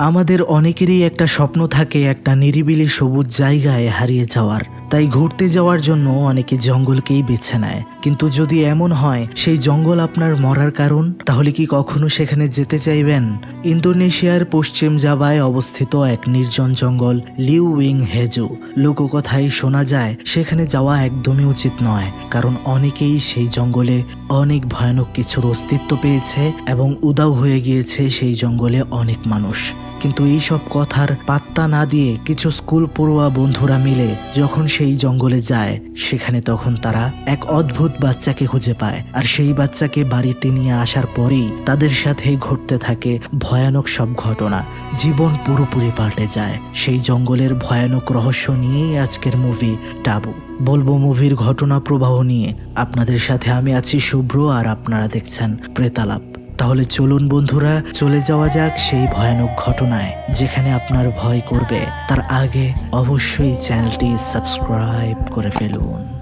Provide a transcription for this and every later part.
আমাদের অনেকেরই একটা স্বপ্ন থাকে একটা নিরিবিলি সবুজ জায়গায় হারিয়ে যাওয়ার। তাই ঘুরতে যাওয়ার জন্য অনেকে জঙ্গলকেই বেছে নেয়। কিন্তু যদি এমন হয়, সেই জঙ্গল আপনার মরার কারণ, তাহলে কি কখনো সেখানে যেতে চাইবেন? ইন্দোনেশিয়ার পশ্চিম জাভায় অবস্থিত এক নির্জন জঙ্গল, লিউ উইং হেজু। লোককথায় শোনা যায়, সেখানে যাওয়া একদমই উচিত নয়, কারণ অনেকেই সেই জঙ্গলে অনেক ভয়ানক কিছুর অস্তিত্ব পেয়েছে এবং উদাও হয়ে গিয়েছে সেই জঙ্গলে অনেক মানুষ। কিন্তু এই সব কথার পাত্তা না দিয়ে কিছু স্কুল পড়ুয়া বন্ধুরা মিলে যখন সেই জঙ্গলে যায়, সেখানে তখন তারা এক অদ্ভুত বাচ্চাকে খুঁজে পায়। আর সেই বাচ্চাকে বাড়িতে নিয়ে আসার পরেই তাদের সাথে ঘটতে থাকে ভয়ানক সব ঘটনা। জীবন পুরোপুরি পাল্টে যায়। সেই জঙ্গলের ভয়ানক রহস্য নিয়েই আজকের মুভি টাবু। বলব মুভির ঘটনা প্রবাহ নিয়ে। আপনাদের সাথে আমি আছি শুভ্র আর আপনারা দেখছেন প্রেতালাপ। তাহলে চলুন বন্ধুরা, চলে যাওয়া যাক সেই ভয়ানক ঘটনায়, যেখানে আপনার ভয় করবে। তার আগে অবশ্যই চ্যানেলটি সাবস্ক্রাইব করে ফেলুন।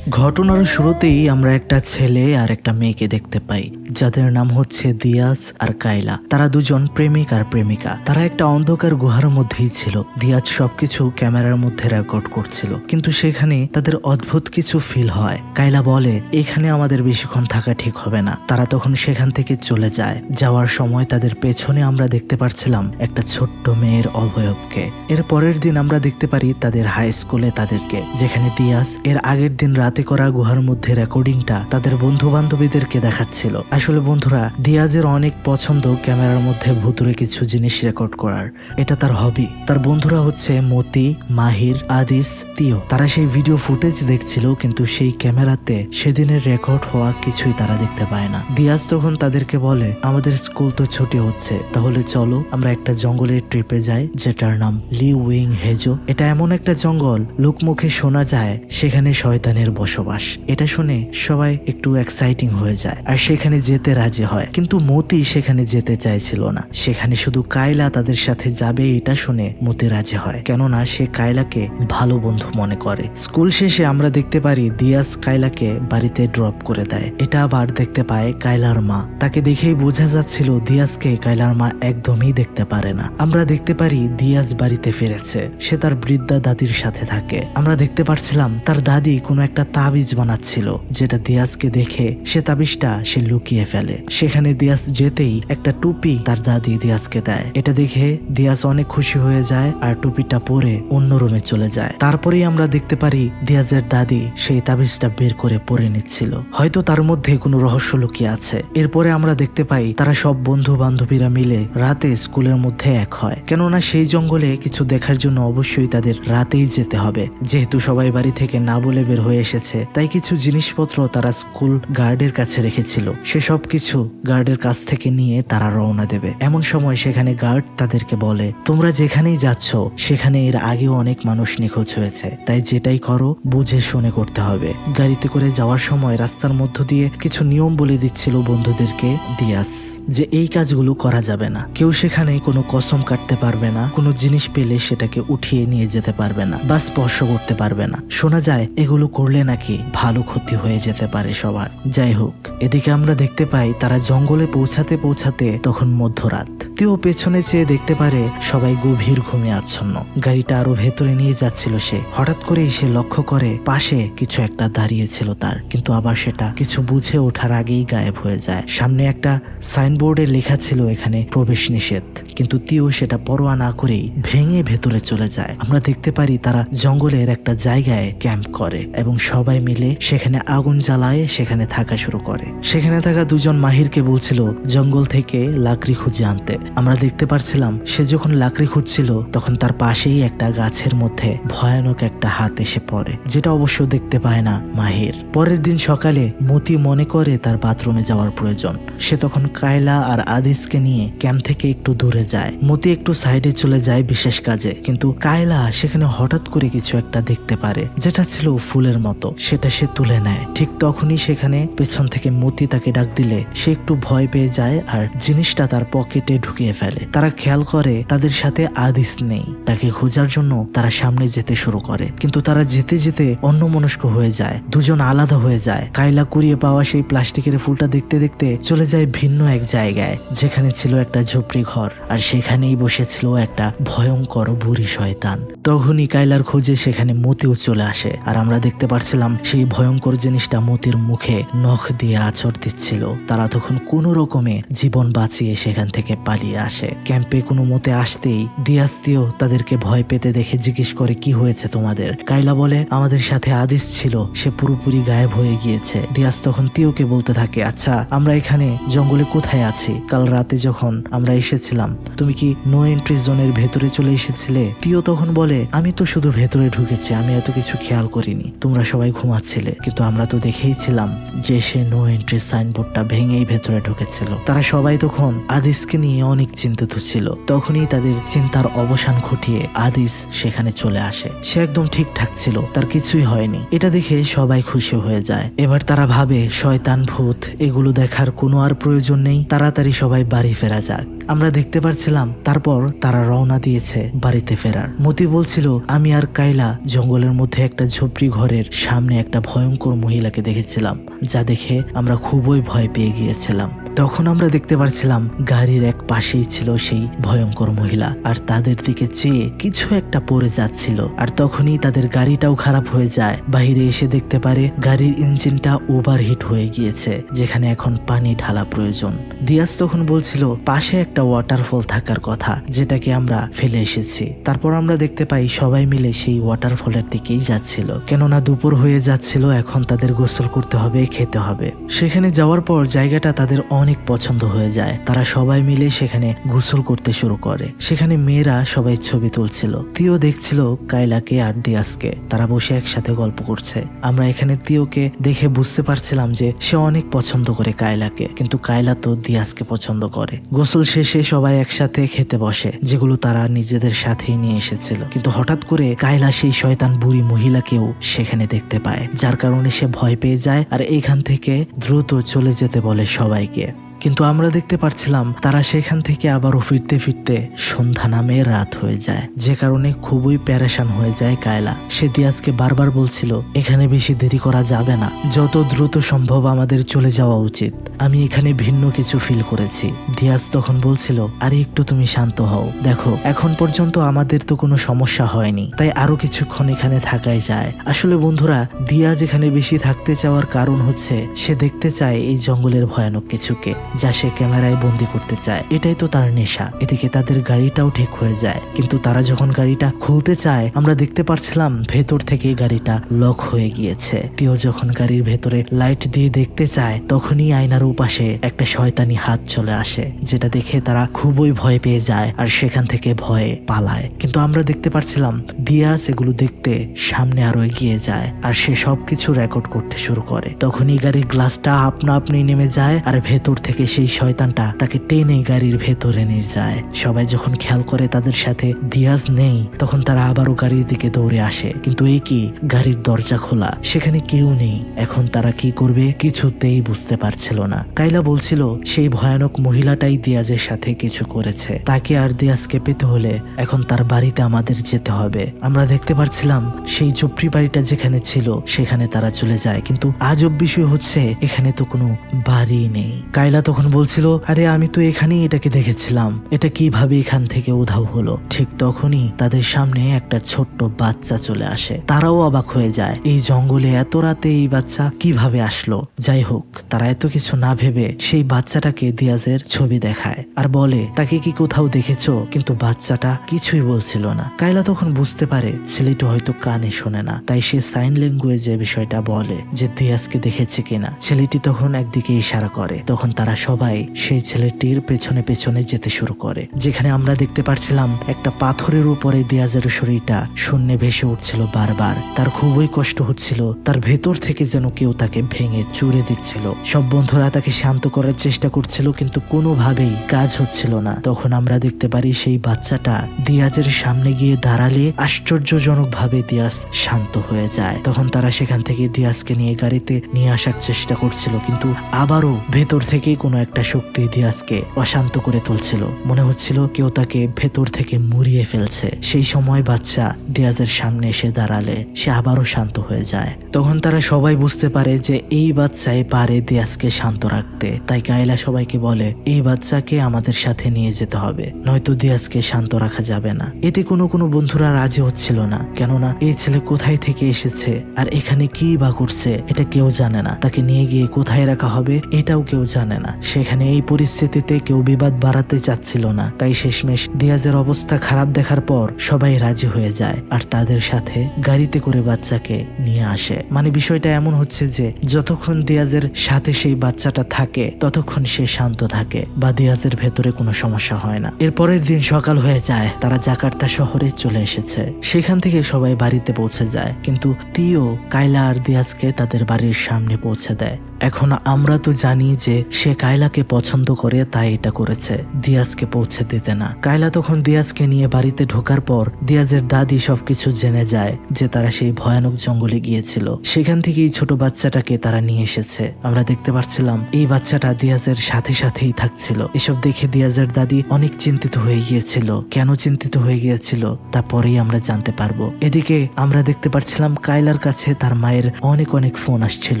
ঘটনার শুরুতেই আমরা একটা ছেলে আর একটা মেয়েকে দেখতে পাই, যাদের নাম হচ্ছে দিয়াস আর কাইলা তারা দুজন প্রেমিক আর প্রেমিকা। তারা একটা অন্ধকার গুহার মধ্যেই ছিল। দিয়াজ সবকিছু ক্যামেরার মধ্যে রেকর্ড করছিল। কিন্তু সেখানে তাদের অদ্ভুত কিছু ফিল হয়। কাইলা বলে, এখানে আমাদের বেশিক্ষণ থাকা ঠিক হবে না। তারা তখন সেখান থেকে চলে যায়। যাওয়ার সময় তাদের পেছনে আমরা দেখতে পারছিলাম একটা ছোট্ট মেয়ের অবয়বকে। এর পরের দিন আমরা দেখতে পারি তাদের হাই স্কুলে তাদেরকে, যেখানে দিয়াস এর আগের দিন রাতে করা গুহার মধ্যে রেকর্ডিংটা তাদের বন্ধু বান্ধবীদেরকে দেখাচ্ছিল। আসলে বন্ধুরা, দিয়াজের অনেক পছন্দ ক্যামেরার মধ্যে ভুতুরে কিছু জিনিস রেকর্ড করার। এটা তার হবি। তার বন্ধুরা হচ্ছে মতি, মাহির, আদিস, তিও। তারা সেই ভিডিও ফুটেজ দেখছিল, কিন্তু সেই ক্যামেরাতে সেদিনের রেকর্ড হওয়া কিছুই তারা দেখতে পায় না। দিয়াজ তখন তাদেরকে বলে, আমাদের স্কুল তো ছুটি হচ্ছে, তাহলে চলো আমরা একটা জঙ্গলের ট্রিপে যাই, যেটার নাম লি উইং হেজো। এটা এমন একটা জঙ্গল, লোকমুখে শোনা যায়, সেখানে শয়তানের বসবাস। এটা শুনে সবাই একটু এক্সাইটিং হয়ে যায়। আর সেখানে যেতে রাজি হয়। কিন্তু মতি সেখানে যেতে চাইছিল না। সেখানে শুধু কায়লা তাদের সাথে যাবে এটা শুনে মতি রাজি হয়। কেননা সে কায়লাকে ভালো বন্ধু মনে করে। স্কুল শেষে আমরা দেখতে পারি দিয়াস কায়লাকে বাড়িতে ড্রপ করে দেয়। এটা আবার দেখতে পায় কায়লার মা। তাকে দেখেই বোঝা যাচ্ছিল দিয়াসকে কায়লার মা একদমই দেখতে পারে না। আমরা দেখতে পারি দিয়াস বাড়িতে ফিরেছে। সে তার বৃদ্ধা দাদির সাথে থাকে। আমরা দেখতে পারছিলাম তার দাদি কোনো একটা তাবিজ বানাচ্ছিল, যেটা দিয়াসকে দেখে সে তাবিজটা সে লুকিয়ে ফেলে। সেখানে দিয়াস যেতেই একটা টুপি তার দাদি দিয়াসকে দেয়। এটা দেখে দিয়াস অনেক খুশি হয়ে যায় আর টুপিটা পরে অন্য রুমে চলে যায়। তারপরেই আমরা দেখতে পারি দিয়াজের দাদি সেই তাবিজটা বের করে পরে নিচ্ছিল। হয়তো তার মধ্যে কোনো রহস্য লুকিয়ে আছে। এরপরে আমরা দেখতে পাই তারা সব বন্ধু বান্ধবীরা মিলে রাতে স্কুলের মধ্যে এক হয়। কেননা সেই জঙ্গলে কিছু দেখার জন্য অবশ্যই তাদের রাতেই যেতে হবে। যেহেতু সবাই বাড়ি থেকে না বলে বের হয়ে এসেছে তাই কিছু জিনিসপত্র তারা স্কুল গার্ডের কাছে রেখেছিল। সে সব কিছু গার্ডের কাছ থেকে নিয়ে তারা রওনা দেবে। এমন সময় সেখানে গার্ড তাদেরকে বলে, তোমরা যেখানেই যাচ্ছ, সেখানে এর আগেও অনেক মানুষ নিখোঁজ হয়েছে। তাই যেটাই করো, বুঝে শুনে করতে হবে। গাড়িতে করে যাওয়ার সময় রাস্তার মধ্য দিয়ে কিছু নিয়ম বলে দিচ্ছিল বন্ধুদেরকে দিয়াস, যে এই কাজগুলো করা যাবে না। কেউ সেখানে কোনো কসম কাটতে পারবে না, কোনো জিনিস পেলে সেটাকে উঠিয়ে নিয়ে যেতে পারবে না বা স্পর্শ করতে পারবে না। শোনা যায়, এগুলো করলে নাকি ভালো ক্ষতি হয়ে যেতে পারে সবার। যাই হোক, এদিকে আমরা দেখতে পাই তারা জঙ্গলে পৌঁছাতে পৌঁছাতে তখন মধ্যরাত। তেও পেছনে চেয়ে দেখতে পারে সবাই গভীর ঘুমে আচ্ছন্ন। গাড়িটা আরও ভেতরে নিয়ে যাচ্ছিল সে। হঠাৎ করেই সে লক্ষ্য করে পাশে কিছু একটা দাঁড়িয়েছিল তার। কিন্তু আবার সেটা কিছু বুঝে ওঠার আগেই গায়েব হয়ে যায়। সামনে একটা সাইনবোর্ডে লেখা ছিল এখানে, প্রবেশ নিষেধ। কিন্তু তিও সেটা পরোয়া না করেই ভেঙে ভেতরে চলে যায়। আমরা দেখতে পারি তারা জঙ্গলের একটা জায়গায় ক্যাম্প করে এবং সবাই মিলে সেখানে আগুন জ্বালায়, সেখানে থাকা শুরু করে। সেখানে থাকা দুজন মাহিরকে বলছিল, জঙ্গল থেকে লাকড়ি খুঁজে আনতে। আমরা দেখতে পারছিলাম, সে যখন লাকড়ি খুঁজছিল, তখন তার পাশেই একটা গাছের মধ্যে ভয়ানক একটা হাত এসে পড়ে, যেটা অবশ্য দেখতে পায় না মাহির। পরের দিন সকালে মতি মনে করে তার বাথরুমে যাওয়ার প্রয়োজন। সে তখন কায়লা আর আদিসকে নিয়ে ক্যাম্প থেকে একটু দূরে যায়। মতি একটু সাইডে চলে যায় বিশেষ কাজে, কিন্তু কায়লা সেখানে হঠাৎ করে কিছু একটা দেখতে পারে, যেটা ছিল ফুলের মতো। সেটা সে তুলে নেয়। ঠিক তখনই সেখানে পেছন থেকে মতি তাকে ডাক দিলে। সে একটু ভয় পেয়ে যায় আর জিনিসটা তার পকেটে ঢুকিয়ে ফেলে। তারা খেয়াল করে তাদের সাথে আদিস নেই। তাকে খোঁজার জন্য তারা সামনে যেতে শুরু করে। কিন্তু তারা যেতে যেতে অন্যমনস্ক হয়ে যায়। দুজন আলাদা হয়ে যায়। কায়লা কুড়িয়ে পাওয়া সেই প্লাস্টিকের ফুলটা দেখতে দেখতে চলে যায় ভিন্ন এক জায়গায়, যেখানে ছিল একটা ঝুপড়ি ঘর। আর সেখানেই বসেছিল একটা ভয়ঙ্কর বুড়ি শয়তান। তখনই কাইলার খোঁজে সেখানে মতিও চলে আসে। আর আমরা দেখতে পারছিলাম সেই ভয়ঙ্কর জিনিসটা মতির মুখে নখ দিয়ে আছর দিচ্ছিল। তারা তখন কোনো রকমে জীবন বাঁচিয়ে সেখান থেকে পালিয়ে আসে। ক্যাম্পে কোনো মতে আসতেই দিয়াস্তিও তাদেরকে ভয় পেতে দেখে জিজ্ঞেস করে, কি হয়েছে তোমাদের? কাইলা বলে, আমাদের সাথে আদিস ছিল। সে পুরোপুরি গায়েব হয়ে গিয়েছে। দিয়াস তখন তিওকে বলতে থাকে আচ্ছা আমরা এখানে জঙ্গলে কোথায় আছি? কাল রাতে যখন আমরা এসেছিলাম, তুমি কি নো এন্ট্রি জোনের ভেতরে চলে এসেছিলে? তিও তখন বলে, আমি তো শুধু ভেতরে ঢুকেছি, আমি এত কিছু খেয়াল করিনি। তোমরা সবাই ঘুমাচ্ছিলে, কিন্তু আমরা তো দেখেইছিলাম যে সে নো এন্ট্রি সাইনবোর্ডটা ভেঙেই ভেতরে ঢুকেছিল। তারা সবাই তখন আদিসকে নিয়ে অনেক চিন্তিত ছিল। তখনই তাদের চিন্তার অবসান ঘটিয়ে আদিস সেখানে চলে আসে। সে একদম ঠিকঠাক ছিল, তার কিছুই হয়নি। এটা দেখে সবাই খুশি হয়ে যায়। এবার তারা ভাবে, শয়তান ভূত, এগুলো দেখার কোনো আর প্রয়োজন নেই। তাড়াতাড়ি সবাই বাড়ি ফেরা যাক। আমরা দেখতে পারছিলাম, তারপর তারা রওনা দিয়েছে বাড়িতে ফেরার। মতি বলছিল, আমি আর কাইলা জঙ্গলের মধ্যে একটা ঝুপড়ি ঘরের সামনে একটা ভয়ঙ্কর মহিলাকে দেখেছিলাম, যা দেখে আমরা খুবই ভয় পেয়ে গিয়েছিলাম। তখন আমরা দেখতে পারছিলাম গাড়ির এক পাশেই ছিল সেই ভয়ঙ্কর মহিলা, আর তাদের দিকে চেয়ে কিছু একটা পড়ে যাচ্ছিল। আর তখনই তাদের গাড়িটাও খারাপ হয়ে যায়। বাহিরে এসে দেখতে পারে গাড়ির ইঞ্জিনটা ওভারহিট হয়ে গিয়েছে, যেখানে এখন পানি ঢালা প্রয়োজন। দিয়াস তখন বলছিল, পাশে একটা ওয়াটারফল থাকার কথা, যেটাকে আমরা ফেলে এসেছি। তারপর আমরা দেখতে পাই সবাই মিলে সেই ওয়াটারফলের দিকেই যাচ্ছিল। কেননা দুপুর হয়ে যাচ্ছিল, এখন তাদের গোসল করতে হবে, খেতে হবে। সেখানে যাওয়ার পর জায়গাটা তাদের অনেক পছন্দ হয়ে যায়। তারা সবাই মিলে সেখানে গোসল করতে শুরু করে। সেখানে মেয়েরা সবাই ছবি তুলছিল। তিও দেখছিল কাইলাকে আর দিয়াসকে। তারা বসে একসাথে গল্প করছে। আমরা এখানে তিওকে দেখে বুঝতে পারছিলাম যে সে অনেক পছন্দ করে কায়লাকে। কিন্তু কায়লা তো দিয়াসকে পছন্দ করে। গোসল শেষে সবাই একসাথে খেতে বসে, যেগুলো তারা নিজেদের সাথেই নিয়ে এসেছিল। কিন্তু হঠাৎ করে কায়লা সেই শয়তান বুড়ি মহিলাকেও সেখানে দেখতে পায়। যার কারণে সে ভয় পেয়ে যায় আর এইখান থেকে দ্রুত চলে যেতে বলে সবাইকে। কিন্তু আমরা দেখতে পারছিলাম তারা সেখান থেকে আবারও ফিরতে ফিরতে সন্ধ্যা নামে রাত হয়ে যায়। যে কারণে খুবই প্যারেশান হয়ে যায় কায়লা। সে দিয়াজকে বারবার বলছিল, এখানে বেশি দেরি করা যাবে না। যত দ্রুত সম্ভব আমাদের চলে যাওয়া উচিত। আমি এখানে ভিন্ন কিছু ফিল করেছি। দিয়াজ তখন বলছিল, আরে একটু তুমি শান্ত হও। দেখো, এখন পর্যন্ত আমাদের তো কোনো সমস্যা হয়নি। তাই আরও কিছুক্ষণ এখানে থাকাই যায়। আসলে বন্ধুরা, দিয়াজ এখানে বেশি থাকতে চাওয়ার কারণ হচ্ছে, সে দেখতে চায় এই জঙ্গলের ভয়ানক কিছুকে। যা সে ক্যামেরায় বন্দি করতে চায়। এটাই তো তার নেশা। এদিকে তাদের গাড়িটাও ঠিক হয়ে যায়। কিন্তু তারা যখন গাড়িটা খুলতে চায়, আমরা দেখতে পারছিলাম ভেতর থেকে গাড়িটা লক হয়ে গিয়েছে। তিও যখন গাড়ির ভেতরে লাইট দিয়ে দেখতে চায়, তখনই আয়নার উপাশে একটা শয়তানি হাত চলে আসে, যেটা দেখে তারা খুবই ভয় পেয়ে যায় আর সেখান থেকে ভয়ে পালায়। কিন্তু আমরা দেখতে পারছিলাম দিয়াস সেগুলো দেখতে সামনে আরও এগিয়ে যায় আর সে সবকিছু রেকর্ড করতে শুরু করে। তখনই গাড়ির গ্লাসটা আপনা আপনি নেমে যায় আর ভেতর থেকে সেই শয়তানটা তাকে টেনে গাড়ির ভেতরে নিয়ে যায়। সবাই যখন খেয়াল করে তাদের সাথে দিয়াজ নেই, তখন তারা আবারও গাড়ির দিকে দৌড়ে আসে। কিন্তু এই কি? গাড়ির দরজা খোলা। সেখানে কেউ নেই। এখন তারা কি করবে কিছুতেই বুঝতে পারছিল না। কাইলা বলছিল, সেই ভয়ানক মহিলাটাই দিয়াজের সাথে কিছু করেছে। তাকে আর দিয়াজকে পেতে হলে এখন তার বাড়িতে আমাদের যেতে হবে। আমরা দেখতে পারছিলাম সেই চুপড়ি বাড়িটা যেখানে ছিল, সেখানে তারা চলে যায়। কিন্তু আজব বিষয় হচ্ছে, এখানে তো কোনো বাড়ি নেই। কাইলা তখন বলছিল, আরে, আমি তো এখানেই এটাকে দেখেছিলাম। এটা কীভাবে এখান থেকে উধাও হলো? ঠিক তখনই তাদের সামনে একটা ছোট্ট বাচ্চা চলে আসে। তারাও অবাক হয়ে যায়, এই জঙ্গলে এত রাতে এই বাচ্চা কীভাবে আসলো? যাই হোক, তারা এত কিছু না ভেবে সেই বাচ্চাটাকে দিয়াজের ছবি দেখায় আর বলে, তাকে কি কোথাও দেখেছ? কিন্তু বাচ্চাটা কিছুই বলছিল না। কাইলা তখন বুঝতে পারে, ছেলেটি হয়তো কানে শোনে না। তাই সে সাইন ল্যাঙ্গুয়েজে বিষয়টা বলে যে, দিয়াজকে দেখেছে কিনা? ছেলেটি তখন একদিকে ইশারা করে, তখন তারা সবাই সেই ছেলেটির পেছনে পেছনে যেতে শুরু করে, যেখানে আমরা দেখতে পারছিলাম একটা পাথরের উপরে দিয়াজের শরীরটা শূন্যে ভেসে উঠছিল বারবার। তার খুবই কষ্ট হচ্ছিল, তার ভেতর থেকে যেন কেউ তাকে ভেঙে চুরে দিচ্ছিল। সব বন্ধুরা তাকে শান্ত করার চেষ্টা করছিল, কিন্তু কোনোভাবেই কাজ হচ্ছিল না। তখন আমরা দেখতে পারি সেই বাচ্চাটা দিয়াজের সামনে গিয়ে দাঁড়ালে আশ্চর্যজনক ভাবে দিয়াজ শান্ত হয়ে যায়। তখন তারা সেখান থেকে দিয়াজকে নিয়ে গাড়িতে নিয়ে আসার চেষ্টা করছিল, কিন্তু আবারও ভেতর থেকে কোনো কোনো একটা শক্তি দিয়াজকে অশান্ত করে তুলছিল। মনে হচ্ছিল কেউ তাকে ভেতর থেকে মুড়িয়ে ফেলছে। সেই সময় বাচ্চা দিয়াজের সামনে এসে দাঁড়ালে, সে আবারও শান্ত হয়ে যায়। তখন তারা সবাই বুঝতে পারে যে এই বাচ্চাই পারে দিয়াজকে শান্ত রাখতে। তাই কায়লা সবাইকে বলে, এই বাচ্চাকে আমাদের সাথে নিয়ে যেতে হবে। নয়তো দিয়াজকে শান্ত রাখা যাবে না। এতে কোনো কোনো বন্ধুরা রাজি হচ্ছিল না। কেননা এই ছেলে কোথায় থেকে এসেছে? আর এখানে কি বা করছে? এটা কেউ জানে না। তাকে নিয়ে গিয়ে কোথায় রাখা হবে? এটাও কেউ জানে না। সেখানে এই পরিস্থিতিতে কেউ বিবাদ বাড়াতে চাচ্ছিল না। তাই শেষমেশ দিয়াজের অবস্থা খারাপ দেখার পর সবাই রাজি হয়ে যায় আর তাদের সাথে গাড়িতে করে বাচ্চাকে নিয়ে আসে। মানে বিষয়টা এমন হচ্ছে যে যতক্ষণ দিয়াজের সাথে সেই বাচ্চাটা থাকে, ততক্ষণ সে শান্ত থাকে বা দিয়াজের ভেতরে কোনো সমস্যা হয় না। এরপরের দিন সকাল হয়ে যায়, তারা জাকার্তা শহরে চলে এসেছে। সেখান থেকে সবাই বাড়িতে পৌঁছে যায়, কিন্তু তিও কাইলা আর দিয়াজকে তাদের বাড়ির সামনে পৌঁছে দেয়। এখন আমরা তো জানি যে সে কায়লাকে পছন্দ করে, তাই এটা করেছে। দিয়াজকে পৌঁছে দিতে না। কায়লা তখন দিয়াজকে নিয়ে বাড়িতে ঢোকার পর দিয়াজের দাদি সবকিছু জেনে যায় যে তারা সেই ভয়ানক জঙ্গলে গিয়েছিল। সেখান থেকে এই ছোট বাচ্চাটাকে তারা নিয়ে এসেছে। আমরা দেখতে পাচ্ছিলাম এই বাচ্চাটা দিয়াজের সাথে সাথেই থাকছিল। এসব দেখে দিয়াজের দাদি অনেক চিন্তিত হয়ে গিয়েছিল। কেন চিন্তিত হয়ে গিয়েছিল, তা পরেই আমরা জানতে পারব। এদিকে আমরা দেখতে পাচ্ছিলাম কায়লার কাছে তার মায়ের অনেক অনেক ফোন আসছিল,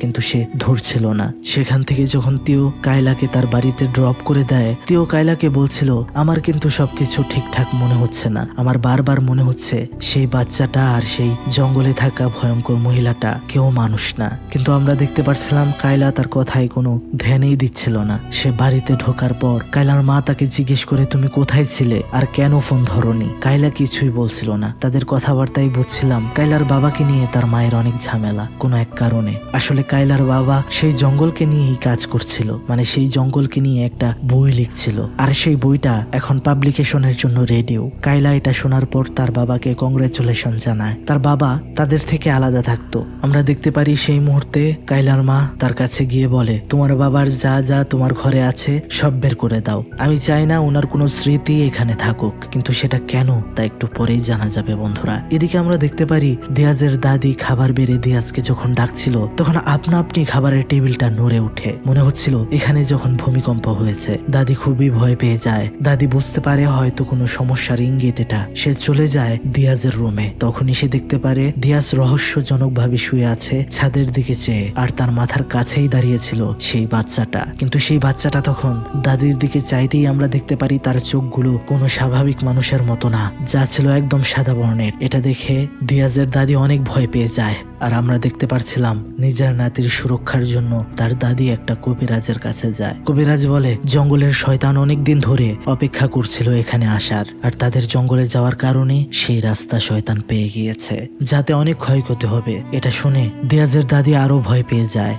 কিন্তু সে ধরছিল না। সেখান থেকে যখন তিও কায়লাকে তার বাড়িতে ড্রপ করে দেয়, তিও কায়লাকে বলছিল, আমার কিন্তু সবকিছু ঠিকঠাক মনে হচ্ছে না। আমার বারবার মনে হচ্ছে, সেই বাচ্চাটা আর সেই জঙ্গলে থাকা ভয়ঙ্কর মহিলাটা কেউ মানুষ না। কিন্তু আমরা দেখতে পাচ্ছিলাম কায়লা তার কথায় কোনো ধ্যানেই দিচ্ছিল না। সে বাড়িতে ঢোকার পর কায়লার মা তাকে জিজ্ঞেস করে, তুমি কোথায় ছিলে? আর কেন ফোন ধরনি? কায়লা কিছুই বলছিল না। তাদের কথাবার্তায় বুঝছিলাম কায়লার বাবাকে নিয়ে তার মায়ের অনেক ঝামেলা, কোনো এক কারণে। আসলে কায়লার বাবা সেই জঙ্গলকে নিয়েই কাজ করছিল। মানে সেই জঙ্গলকে নিয়ে একটা বই লিখছিল। আর সেই বইটা এখন পাবলিকেশনের জন্য রেডিও। কাইলা এটা শোনার পর তার বাবাকে কংগ্রেচুলেশন জানায়। তার বাবা তাদের থেকে আলাদা থাকতো। আমরা দেখতে পারি সেই মুহূর্তে কাইলার মা তার কাছে গিয়ে বলে, তোমার বাবার যা যা তোমার ঘরে আছে, সব বের করে দাও। আমি চাই না ওনার কোনো স্মৃতি এখানে থাকুক। কিন্তু সেটা কেন তা একটু পরেই জানা যাবে বন্ধুরা। এদিকে আমরা দেখতে পারি দিয়াজের দাদি খাবার বেড়ে দিয়াজকে যখন ডাকছিল, তখন আপনা আপনি খাবারের টেবিলটা নড়ে উঠে মনে হচ্ছিল এখানে যখন ভূমিকম্প হয়েছে, দাদি খুবই ভয় পেয়ে যায়। দাদি বুঝতে পারে হয়তো কোনো সমস্যার ইঙ্গিত এটা। সে চলে যায় দিয়াজের রুমে। তখনই সে দেখতে পারে দিয়াজ রহস্যজনক ভাবে শুয়ে আছে ছাদের দিকে চেয়ে, আর তার মাথার কাছেই দাঁড়িয়েছিল সেই বাচ্চাটা। কিন্তু সেই বাচ্চাটা তখন দাদির দিকে চাইতেই আমরা দেখতে পারি তার চোখগুলো কোনো স্বাভাবিক মানুষের মতো না। যা ছিল একদম সাদা বর্ণের। এটা দেখে দিয়াজের দাদি অনেক ভয় পেয়ে যায়। আর আমরা দেখতে পারছিলাম নিজের নাতির সুরক্ষার জন্য তার দাদি একটা কবিরাজের কাছে যায়। কবিরাজ বলে, জঙ্গলের শয়তান অনেকদিন ধরে অপেক্ষা করছিল এখানে আসার, আর তাদের জঙ্গলে যাওয়ার কারণে সেই রাস্তা শয়তান পেয়ে গিয়েছে। যাতে অনেক ক্ষয়ক্ষতি হবে, এটা শুনে দিয়াজের দাদি আরও ভয় পেয়ে যায়।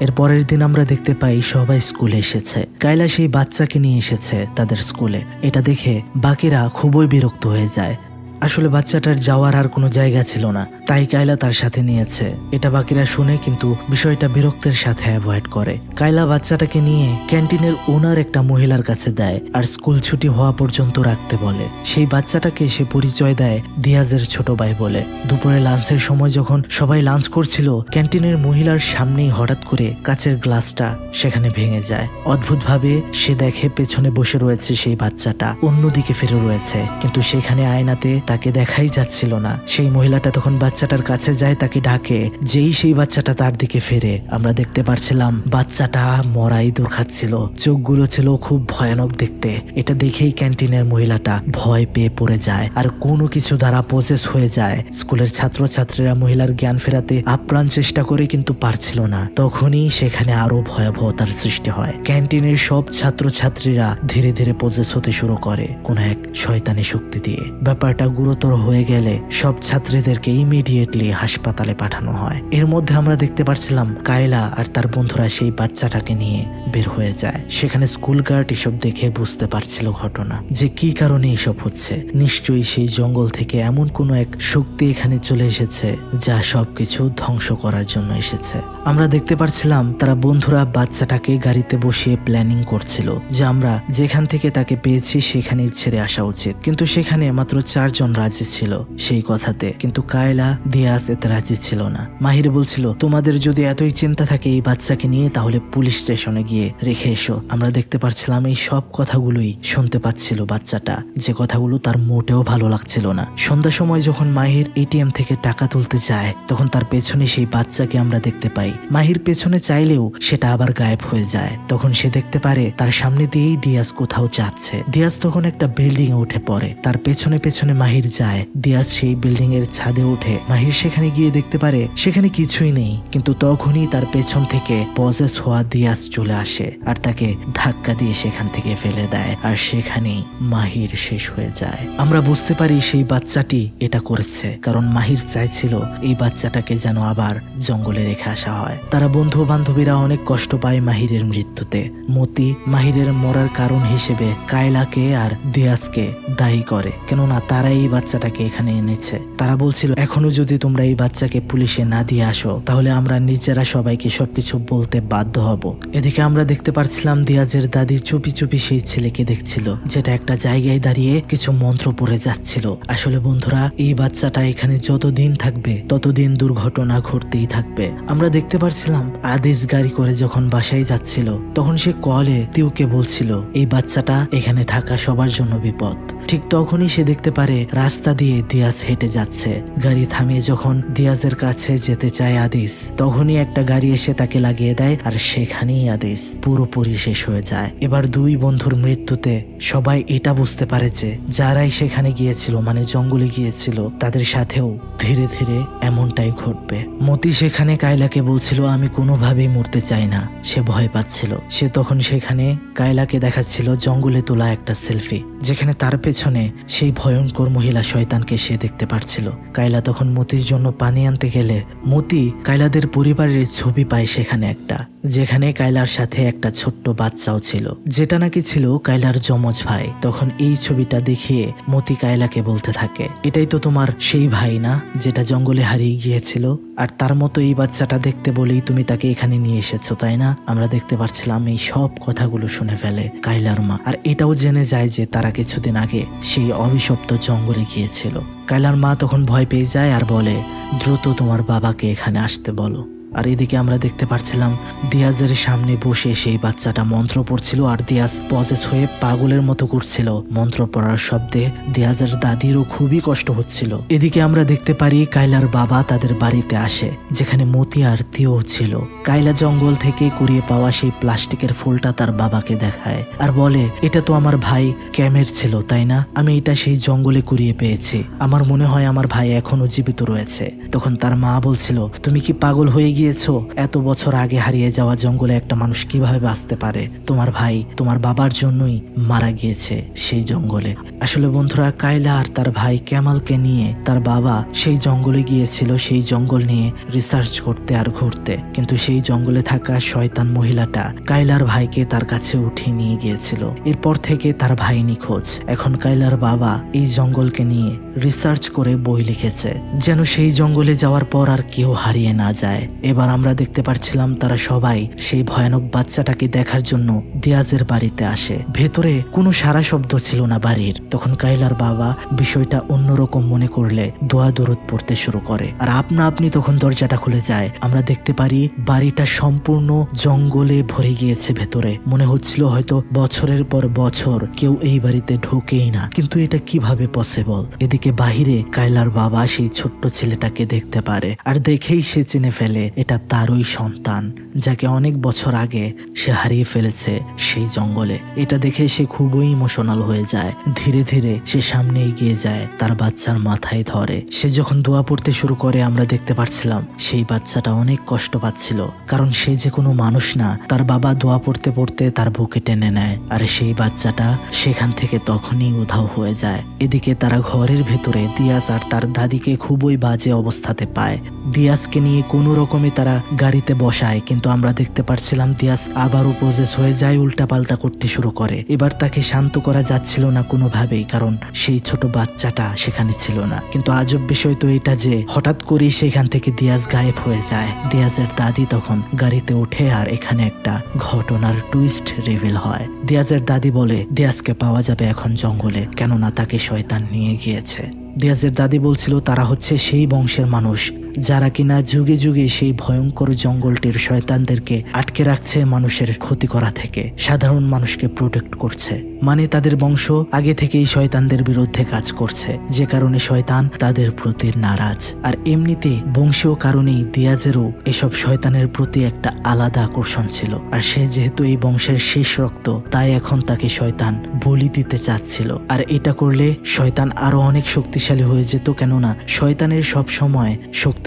এর পরের দিন আমরা দেখতে পাই সবাই স্কুলে এসেছে। কায়লা সেই বাচ্চাকে নিয়ে এসেছে তাদের স্কুলে। এটা দেখে বাকিরা খুবই বিরক্ত হয়ে যায়। আসলে বাচ্চাটার যাওয়ার আর কোনো জায়গা ছিল না। তাই কায়লা তার সাথে নিয়েছে। এটা বাকিরা শুনে কিন্তু বিষয়টা বিরক্তের সাথে অ্যাভয়েড করে। কায়লা বাচ্চাটাকে নিয়ে ক্যান্টিনের ওনার একটা মহিলার কাছে দেয় আর স্কুল ছুটি হওয়া পর্যন্ত রাখতে বলে। সেই বাচ্চাটাকে সে পরিচয় দেয় দিয়াজের ছোট ভাই বলে। দুপুরে লাঞ্চের সময় যখন সবাই লাঞ্চ করছিল, ক্যান্টিনের মহিলার সামনেই হঠাৎ করে কাচের গ্লাসটা সেখানে ভেঙে যায়। অদ্ভুতভাবে সে দেখে পেছনে বসে রয়েছে সেই বাচ্চাটা। অন্যদিকে ফিরে রয়েছে। কিন্তু সেখানে আয়নাতে তাকে দেখাই যাচ্ছিল না। সেই মহিলাটা তখন বাচ্চাটার কাছে যায়, তাকে ডাকে, যেই সেই বাচ্চাটা তার দিকে ফেরে। আমরা দেখতে পারছিলাম বাচ্চাটা মরা ইঁদুর খাচ্ছিল চোখগুলো ছিল খুব ভয়ানক দেখতে। এটা দেখেই ক্যান্টিনের মহিলাটা ভয় পেয়ে পড়ে যায় আর কোনো কিছু দ্বারা প্রসেস হয়ে যায়। স্কুলের ছাত্রছাত্রীরা মহিলার জ্ঞান ফেরাতে আপ্রাণ চেষ্টা করে কিন্তু পারছিল না। তখনই সেখানে আরও ভয়াবহতার সৃষ্টি হয়। ক্যান্টিনের সব ছাত্রছাত্রীরা ধীরে ধীরে প্রসেস হতে শুরু করে কোন এক শয়তানি শক্তি দিয়ে। ব্যাপারটা গুরুতর হয়ে গেলে সব ছাত্রীদেরকে ইমিডিয়েটলি হাসপাতালে পাঠানো হয়। এর মধ্যে আমরা দেখতে পাচ্ছিলাম কায়লা আর তার বন্ধুরা সেই বাচ্চাটাকে নিয়ে বের হয়ে যায়। সেখানে স্কুল গার্ড এসব দেখে বুঝতে পারছিল ঘটনা যে কি কারণে এসব হচ্ছে। নিশ্চয়ই সেই জঙ্গল থেকে এমন কোনো এক শক্তি এখানে চলে এসেছে যা সবকিছু ধ্বংস করার জন্য এসেছে। আমরা দেখতে পারছিলাম তারা বন্ধুরা বাচ্চাটাকে গাড়িতে বসিয়ে প্ল্যানিং করছিল যে আমরা যেখান থেকে তাকে পেয়েছি সেখানেই ছেড়ে আসা উচিত। কিন্তু সেখানে মাত্র চারজন তখন রাজি ছিল সেই কথাতে। কিন্তু কায়লা, দিয়াস এতে রাজি ছিল না। মাহির বলছিল, তোমাদের যদি এতই চিন্তা থাকে এই বাচ্চাকে নিয়ে, তাহলে পুলিশ স্টেশনে গিয়ে রেখে এসো। আমরা দেখতে পাচ্ছিলাম এই সব কথাগুলোই শুনতে পাচ্ছিল বাচ্চাটা। যে কথাগুলো তার মোটেও ভালো লাগছিল না। সন্ধ্যার সময় যখন মাহির এটিএম থেকে টাকা তুলতে যায়, তখন তার পেছনে সেই বাচ্চাকে আমরা দেখতে পাই। মাহির পেছনে চাইলেও সেটা আবার গায়েব হয়ে যায়। তখন সে দেখতে পারে, তার সামনে দিয়েই দিয়াস কোথাও যাচ্ছে। দিয়াস তখন একটা বিল্ডিং এ উঠে পড়ে। তার পেছনে পেছনে মাহির যায়। দিয়াস সেই বিল্ডিং এর ছাদে উঠে মাহির সেখানে গিয়ে দেখতে পারে, সেখানে কিছুই নেই। কিন্তু তখনই তার পেছন থেকে পজেস হওয়া দিয়াস চলে আসে আর তাকে ধাক্কা দিয়ে সেখান থেকে ফেলে দেয় আর সেখানেই মাহির শেষ হয়ে যায়। আমরা বুঝতে পারি সেই বাচ্চাটি এটা করেছে, কারণ মাহির চাইছিল এই বাচ্চাটাকে যেন আবার জঙ্গলে রেখে আসা হয়। তারা বন্ধু বান্ধবীরা অনেক কষ্ট পায় মাহিরের মৃত্যুতে। মতি মাহিরের মরার কারণ হিসেবে কায়লাকে আর দিয়াসকে দায়ী করে, কেননা তারা এই বাচ্চাটাকে এখানে এনেছে। তারা বলছিল, এখনও যদি তোমরা এই বাচ্চাকে পুলিশে না দিয়ে আসো, তাহলে আমরা নিজেরা সবাইকে সবকিছু বলতে বাধ্য হব। এদিকে আমরা দেখতে পারছিলাম দিয়াজের দাদি চুপি চুপি সেই ছেলেকে দেখছিল, যেটা একটা জায়গায় দাঁড়িয়ে কিছু মন্ত্র পড়ে যাচ্ছিল। আসলে বন্ধুরা, এই বাচ্চাটা এখানে যতদিন থাকবে, ততদিন দুর্ঘটনা ঘটতেই থাকবে। আমরা দেখতে পারছিলাম, আদেশ গাড়ি করে যখন বাসায় যাচ্ছিল, তখন সে কলে তিউকে বলছিল, এই বাচ্চাটা এখানে থাকা সবার জন্য বিপদ। ঠিক তখনই সে দেখতে পারে রাস্তা দিয়ে দিয়াজ হেঁটে যাচ্ছে। গাড়ি থামিয়ে যখন দিয়াজের কাছে যেতে চায় আদিস, তখনই একটা গাড়ি এসে তাকে লাগিয়ে দেয় আর সেখানেই আদিস পুরোপুরি শেষ হয়ে যায়। এবার দুই বন্ধুর মৃত্যুতে সবাই এটা বুঝতে পারে যে, যারাই সেখানে গিয়েছিল মানে জঙ্গলে গিয়েছিল, তাদের সাথেও ধীরে ধীরে এমনটাই ঘটবে। মতি সেখানে কায়লাকে বলছিল, আমি কোনোভাবেই মরতে চাই না। সে ভয় পাচ্ছিল। সে তখন সেখানে কায়লাকে দেখাচ্ছিল জঙ্গলে তোলা একটা সেলফি, যেখানে তার পেছনে সেই ভয়ঙ্কর মহিলা শয়তানকে সে দেখতে পারছিল। কায়লা তখন মতির জন্য পানি আনতে গেলে মতি কায়লাদের পরিবারের ছবি পায় সেখানে একটা, যেখানে কায়লার সাথে একটা ছোট্ট বাচ্চাও ছিল, যেটা নাকি ছিল কায়লার যমজ ভাই। তখন এই ছবিটা দেখিয়ে মতি কায়লাকে বলতে থাকে, এটাই তো তোমার সেই ভাই না, যেটা জঙ্গলে হারিয়ে গিয়েছিল? আর তার মতো এই বাচ্চাটা দেখতে বলেই তুমি তাকে এখানে নিয়ে এসেছ, তাই না? আমরা দেখতে পাচ্ছিলাম এই সব কথাগুলো শুনে ফেলে কায়লার মা। আর এটাও জেনে যায় যে তারা কিছুদিন আগে সেই অভিশপ্ত জঙ্গলে গিয়েছিল। কায়লার মা তখন ভয় পেয়ে যায় আর বলে, দ্রুত তোমার বাবাকে এখানে আসতে বলো। আর এদিকে আমরা দেখতে পাচ্ছিলাম দিয়াজের সামনে বসে সেই বাচ্চাটা মন্ত্র পড়ছিল আর দিয়াজ পজেস হয়ে পাগলের মতো করছিল। মন্ত্র পড়ার শব্দে দিয়াজের দাদিরও খুবই কষ্ট হচ্ছিল। এদিকে আমরা দেখতে পারি কাইলার বাবা তাদের বাড়িতে আসে, যেখানে মতি আর তিও ছিল। কাইলা জঙ্গল থেকে কুড়িয়ে পাওয়া সেই প্লাস্টিকের ফুলটা তার বাবাকে দেখায় আর বলে, এটা তো আমার ভাই ক্যামের ছিল, তাই না? আমি এটা সেই জঙ্গলে কুড়িয়ে পেয়েছি। আমার মনে হয় আমার ভাই এখনও জীবিত রয়েছে। তখন তার মা বলছিল, তুমি কি পাগল হয়ে গিয়েছো? এত বছর আগে হারিয়ে যাওয়া জঙ্গলে একটা মানুষ কীভাবে বাঁচতে পারে? তোমার ভাই তোমার বাবার জন্যই মারা গিয়েছে সেই জঙ্গলে। আসলে বন্ধুরা, কায়লা আর তার ভাই ক্যামালকে নিয়ে তার বাবা সেই জঙ্গলে গিয়েছিল, সেই জঙ্গল নিয়ে রিসার্চ করতে আর ঘুরতে। কিন্তু সেই জঙ্গলে থাকা শয়তান মহিলাটা কায়লার ভাইকে তার কাছে উঠিয়ে নিয়ে গিয়েছিল। এরপর থেকে তার ভাই নিখোঁজ। এখন কায়লার বাবা এই জঙ্গলকে নিয়ে রিসার্চ করে বই লিখেছে। যেন সেই জঙ্গলে যাওয়ার পর আর কেউ হারিয়ে না যায়। এবার আমরা দেখতে পাচ্ছিলাম তারা সবাই সেই ভয়ানক বাচ্চাটাকে দেখার জন্য দিয়াজের বাড়িতে আসে। ভেতরে কোনো সারা শব্দ ছিল না বাড়ির। তখন কাইলার বাবা বিষয়টা অন্যরকম মনে করলে দোয়া দরদ পড়তে শুরু করে। আর আপনা আপনি তখন দরজাটা খুলে যায়। আমরা দেখতে পারি বাড়িটা সম্পূর্ণ জঙ্গলে ভরে গিয়েছে ভেতরে। মনে হচ্ছিল হয়তো বছরের পর বছর কেউ এই বাড়িতে ঢোকেই না। কিন্তু এটা কীভাবে পসিবল এদিকে বাহিরে কাইলার বাবা সেই ছোট্ট ছেলেটাকে দেখতে পারে। আর দেখেই সে চিনে ফেলে এটা তারই সন্তান, যাকে অনেক বছর আগে সে হারিয়ে ফেলেছে সেই জঙ্গলে। এটা দেখে সে খুবই ইমোশনাল হয়ে যায়। ধীরে ধীরে সে সামনে এগিয়ে যায়, তার বাচ্চার মাথায় ধরে। সে যখন দোয়া পড়তে শুরু করে, আমরা দেখতে পাচ্ছিলাম সেই বাচ্চাটা অনেক কষ্ট পাচ্ছিল। কারণ সে যে কোনো মানুষ না, তার বাবা দোয়া পড়তে পড়তে তার বুকে টেনে নেয়। আর সেই বাচ্চাটা সেখান থেকে তখনই উধাও হয়ে যায়। এদিকে তারা ঘরের ভেতরে দিয়াস আর তার দাদিকে খুবই বাজে অবস্থাতে পায়। দিয়াসকে নিয়ে কোনো রকমে তারা গাড়িতে বসায়, কিন্তু আমরা দেখতে পারছিলাম দিয়াস আবারও পজেস হয়ে যায় উল্টাপাল্টা করতে শুরু করে। এবার তাকে শান্ত করা যাচ্ছিল না কোনোভাবেই, কারণ সেই ছোট বাচ্চাটা সেখানে ছিল না। কিন্তু আজব বিষয় তো এটা যে, হঠাৎ করেই সেখান থেকে দিয়াজ গায়েব হয়ে যায়। দিয়াজের দাদি তখন গাড়িতে ওঠে আর এখানে একটা ঘটনার টুইস্ট রিভিল হয়। দিয়াজের দাদি বলে দিয়াজকে পাওয়া যাবে এখন জঙ্গলে, কেননা তাকে শয়তান নিয়ে গিয়েছে। দিয়াজের দাদি বলছিল, তারা হচ্ছে সেই বংশের মানুষ যারা কিনা যুগে যুগে সেই ভয়ঙ্কর জঙ্গলটির শয়তানদেরকে আটকে রাখছে মানুষের ক্ষতি করা থেকে, সাধারণ মানুষকে প্রোটেক্ট করছে। মানে তাদের বংশ আগে থেকেই শয়তানদের বিরুদ্ধে কাজ করছে। যে কারণে শয়তান তাদের প্রতি নারাজ। আর এমনিতে বংশীয় কারণেই দিয়াজেরও এসব শয়তানের প্রতি একটা আলাদা আকর্ষণ ছিল। আর সে যেহেতু এই বংশের শেষ রক্ত, তাই এখন তাকে শয়তান বলি দিতে চাচ্ছিল। আর এটা করলে শয়তান আরও অনেক শক্তিশালী হয়ে যেত, কেননা শয়তানের সব সময়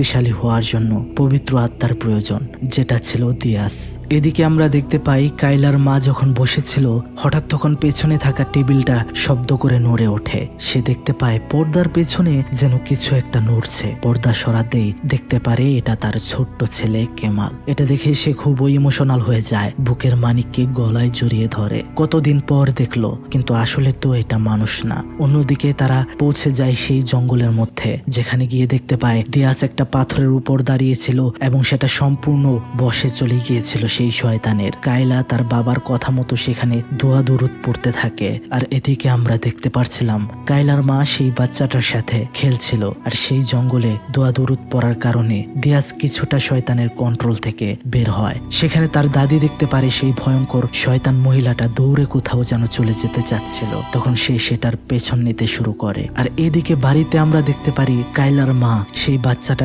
শক্তিশালী হওয়ার জন্য পবিত্র আত্মার প্রয়োজন, যেটা ছিল দিয়াস। এদিকে আমরা দেখতে পাই কাইলার মা যখন বসেছিল, হঠাৎ তখন পেছনে থাকা টেবিলটা শব্দ করে নড়ে ওঠে। সে দেখতে পায়, পর্দার পেছনে যেন কিছু একটা নড়ছে। পর্দা সরাতেই দেখতে পারে, এটা তার ছোট্ট ছেলে কেমাল। এটা দেখে সে খুব ইমোশনাল হয়ে যায়, বুকের মানিককে গলায় জড়িয়ে ধরে। কতদিন পর দেখল, কিন্তু আসলে তো এটা মানুষ না। অন্যদিকে তারা পৌঁছে যায় সেই জঙ্গলের মধ্যে, যেখানে গিয়ে দেখতে পায়, দিয়াস একটা পাথরের উপর দাঁড়িয়েছিল এবং সেটা সম্পূর্ণ বসে চলে গিয়েছিল সেই শয়তানের। কায়লা তার বাবার কথা মতো সেখানে দোয়া দুরুদ পড়তে থাকে। আর এদিকে আমরা দেখতে পারছিলাম, কায়লার মা সেই বাচ্চাটার সাথে খেলছিল। আর সেই জঙ্গলে দোয়া দুরুদ পড়ার কারণে দিয়াস কিছুটা শয়তানের কন্ট্রোল থেকে বের হয়। সেখানে তার দাদি দেখতে পারে সেই ভয়ঙ্কর শয়তান মহিলাটা দৌড়ে কোথাও যেন চলে যেতে চাচ্ছিল। তখন সে সেটার পেছন নিতে শুরু করে। আর এদিকে বাড়িতে আমরা দেখতে পারি কাইলার মা সেই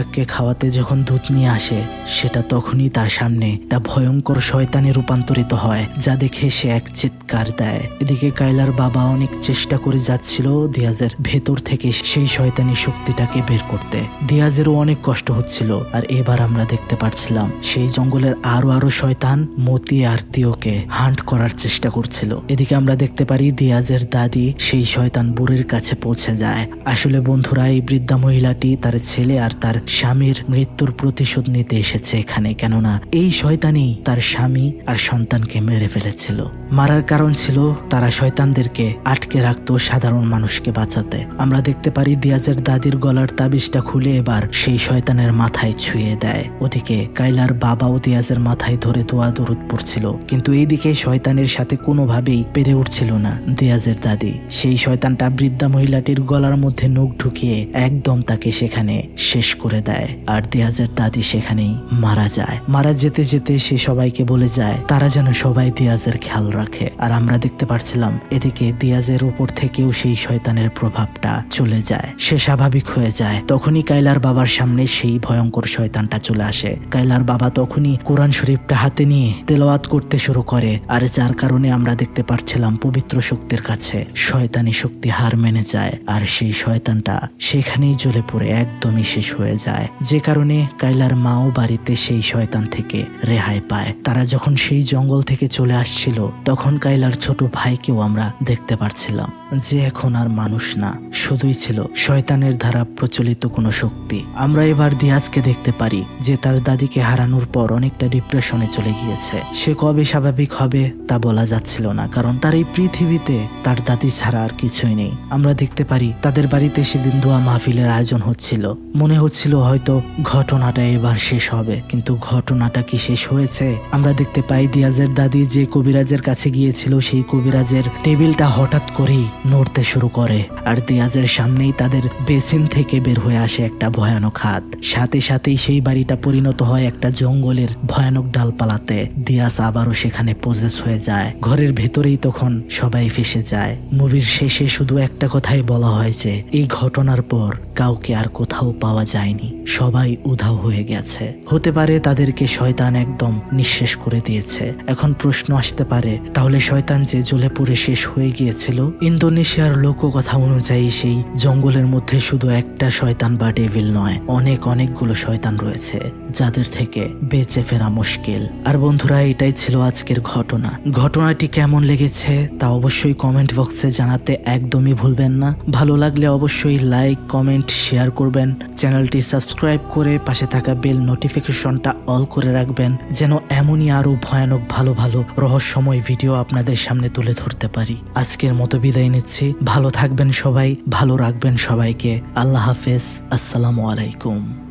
বাচ্চাটাকে খাওয়াতে যখন দুধ নিয়ে আসে, সেটা তখনই তার সামনে একটা ভয়ঙ্কর শয়তানে রূপান্তরিত হয়, যা দেখে সে এক চিৎকার দেয়। এদিকে কাইলার বাবা অনেক চেষ্টা করে যাচ্ছিল দিয়াজের ভেতর থেকে সেই শয়তানি শক্তিটাকে বের করতে। দিয়াজেরও অনেক কষ্ট হচ্ছিল, আর এবার আমরা দেখতে পাচ্ছিলাম সেই জঙ্গলের আরও আরও শয়তান মতি আর তিওকে হান্ট করার চেষ্টা করছিল। এদিকে আমরা দেখতে পারি দিয়াজের দাদি সেই শয়তান বুড়ির কাছে পৌঁছে যায়। আসলে বন্ধুরা, এই বৃদ্ধা মহিলাটি তার ছেলে আর তার স্বামীর মৃত্যুর প্রতিশোধ নিতে এসেছে এখানে, কেননা এই শয়তানই তার স্বামী আর সন্তানকে মেরে ফেলেছিল। মারার কারণ ছিল, তারা শয়তানদেরকে আটকে রাখতো সাধারণ মানুষকে বাঁচাতে। আমরা দেখতে পারি দিয়াজের দাদির গলার তাবিজটা খুলে এবার সেই শয়তানের মাথায় ছুঁয়ে দেয়। ওদিকে কাইলার বাবা ও দিয়াজের মাথায় ধরে দোয়া দরুদ পড়ছিল, কিন্তু এইদিকে শয়তানের সাথে কোনোভাবেই পেরে উঠছিল না দিয়াজের দাদি। সেই শয়তানটা বৃদ্ধা মহিলাটির গলার মধ্যে নখ ঢুকিয়ে একদম তাকে সেখানে শেষ করে দেয়। আর দিয়াজের দাদি সেখানেই মারা যায়। মারা যেতে যেতে সে সবাইকে বলে যায়, তারা যেন সবাই দিয়াজের খেয়াল রাখে। আর আমরা দেখতে পারছিলাম, এদিকে দিয়াজের উপর থেকেও সেই শয়তানের প্রভাবটা চলে যায়। সে স্বাভাবিক হয়ে যায়। তখনই কাইলার বাবার সামনে সেই ভয়ঙ্কর শয়তানটা চলে আসে। কাইলার বাবা তখনই কোরআন শরীফটা হাতে নিয়ে তেলাওয়াত করতে শুরু করে। আর যার কারণে আমরা দেখতে পারছিলাম, পবিত্র শক্তির কাছে শয়তানি শক্তি হার মেনে যায়। আর সেই শয়তানটা সেখানেই জ্বলে পড়ে, একদমই শেষ হয়ে যায়। যে কারণে কাইলার মাও বাড়িতে সেই শয়তান থেকে রেহাই পায়। তারা যখন সেই জঙ্গল থেকে চলে আসছিল, তখন কাইলার ছোট ভাইকেও আমরা দেখতে পারছিলাম যে এখন আর মানুষ না, শুধুই ছিল শয়তানের দ্বারা প্রচলিত কোনো শক্তি। আমরা এবার দিয়াজকে দেখতে পারি যে তার দাদিকে হারানোর পর অনেকটা ডিপ্রেশনে চলে গিয়েছে। সে কবে স্বাভাবিক হবে তা বলা যাচ্ছিল না, কারণ তার এই পৃথিবীতে তার দাদি ছাড়া আর কিছুই নেই। আমরা দেখতে পারি তাদের বাড়িতে সেদিন দোয়া মাহফিলের আয়োজন হচ্ছিল। মনে হচ্ছিল হয়তো ঘটনাটা এবার শেষ হবে, কিন্তু ঘটনাটা কি শেষ হয়েছে? আমরা দেখতে পাই দিয়াজের দাদি যে কবিরাজের কাছে গিয়েছিল, সেই কবিরাজের টেবিলটা হঠাৎ করেই নড়তে শুরু করে। আর দিয়াজের সামনেই তাদের বেসিন থেকে বের হয়ে আসে একটা ভয়ানক হাত। সাথে সাথেই সেই বাড়িটা পরিণত হয় একটা জঙ্গলের ভয়ানক ডালপালাতে। দিয়াজ আবারও সেখানে পজেস হয়ে যায়। ঘরের ভেতরেই তখন সবাই ফেসে যায়। মুভির শেষে শুধু একটা কথাই বলা হয় যে, এই ঘটনার পর কাউকে আর কোথাও পাওয়া যায়নি। সবাই উধাও হয়ে গেছে। হতে পারে তাদেরকে শয়তান একদম নিঃশেষ করে দিয়েছে। এখন প্রশ্ন আসতে পারে, তাহলে শয়তান যে জ্বলে পুড়ে শেষ হয়ে গিয়েছিল, ইন্দোনেশিয়ার লোককথা অনুযায়ী সেই জঙ্গলের মধ্যে শুধু একটা শয়তান বা ডেভিল নয়, অনেক অনেকগুলো শয়তান রয়েছে, যাদের থেকে বেঁচে ফেরা মুশকিল। আর বন্ধুরা, এটাই ছিল আজকের ঘটনা। ঘটনাটি কেমন লেগেছে তা অবশ্যই কমেন্ট বক্সে জানাতে একদমই ভুলবেন না। ভালো লাগলে অবশ্যই লাইক, কমেন্ট, শেয়ার করবেন। চ্যানেলটি সাবস্ক্রাইব করে পাশে থাকা বেল নোটিফিকেশনটা অল করে রাখবেন, যেন এমনই আরও ভয়ানক ভালো ভালো রহস্যময় ভিডিও আপনাদের সামনে তুলে ধরতে পারি। আজকের মতো বিদায় নিচ্ছি। ভালো থাকবেন সবাই, ভালো রাখবেন সবাইকে। আল্লাহ হাফেজ। আসসালামু আলাইকুম।